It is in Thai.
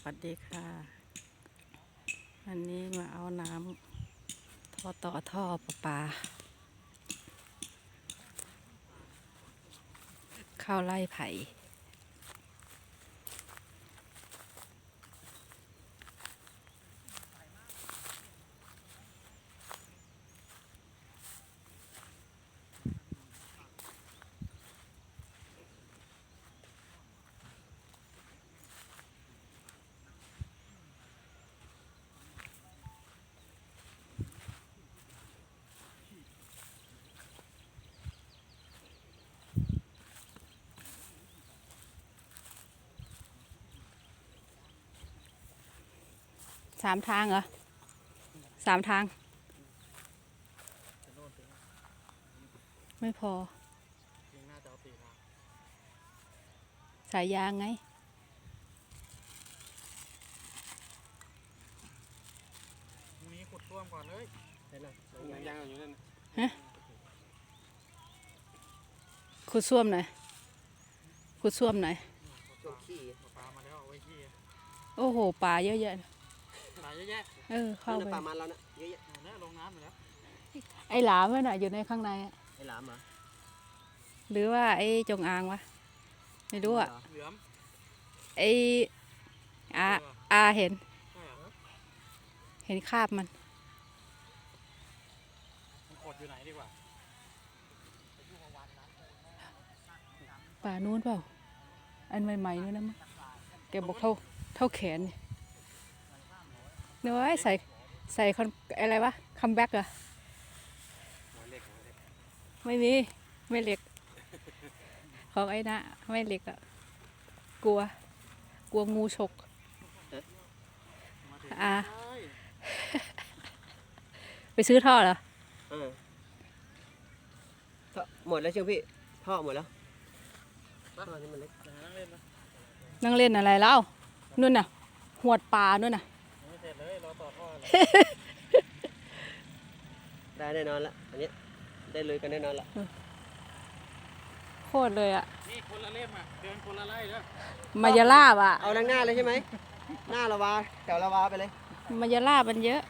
สวัสดีค่ะ อันนี้มาเอาน้ำท่อต่อท่อประปา เข้าไล่ไผ่ สามทางเหรอสามทาง ไม่พอยังน่าจะเอาสี่ทางสายยางไงพรุ่งนี้ขุดท่วมก่อนเลยเห็นไหมยังยังอยู่นั่นขุดซ่วมหน่อยขุดซ่วมหน่อยช่วงขี้ปลามาแล้วเอาไว้ขี้โอ้โห ปลาเยอะแยะปลา เยอะแยะเออเข้าไปปลามันแล้วนะเยอะแยะเนี่ยลงน้ำไปแล้วไอ้หลามมันน่ะอยู่ในข้างในอะไอ้หลามเหรอหรือว่าไอ้จงอางวะ ไม่รู้อะ เหลือมไอ้อาอาเห็น ใช่เหรอเห็นคราบมัน มันขดอยู่ไหนดีกว่าป่านู้นเปล่า อันใหม่ๆนู้นนะมั้งแกบอกเท่าเท่าแขนเนี่ย เนื้อไอ้ใส่ใส่คอนอะไรวะคัมแบ็กอะหัวเล็กหัวเล็กไม่มี ไม่เหล็ก ของไอ้นะไม่เหล็กอะกลัว กลัวงูฉกมาถึงอ่าใช่ไปซื้อท่อเหรอเออท่อหมดแล้วเชียวพี่ ท่อหมดแล้วท่อนี่มันเล็กเดี๋ยวนั่งเล่นนะนั่งเล่นอะไรเล่านู่นน่ะ หวดปลานู่นน่ะ ต่อท่อเลยได้แน่นอนละ อันนี้ได้เลยกันแน่นอนละ โคตรเลยอะนี่คนละเล่มอะ เดินคนละไล่เด้อมายาลาบอะเอาดังหน้าเลยใช่ไหม หน้าละวาแถวละวาไปเลย มายาลาบมันเยอะ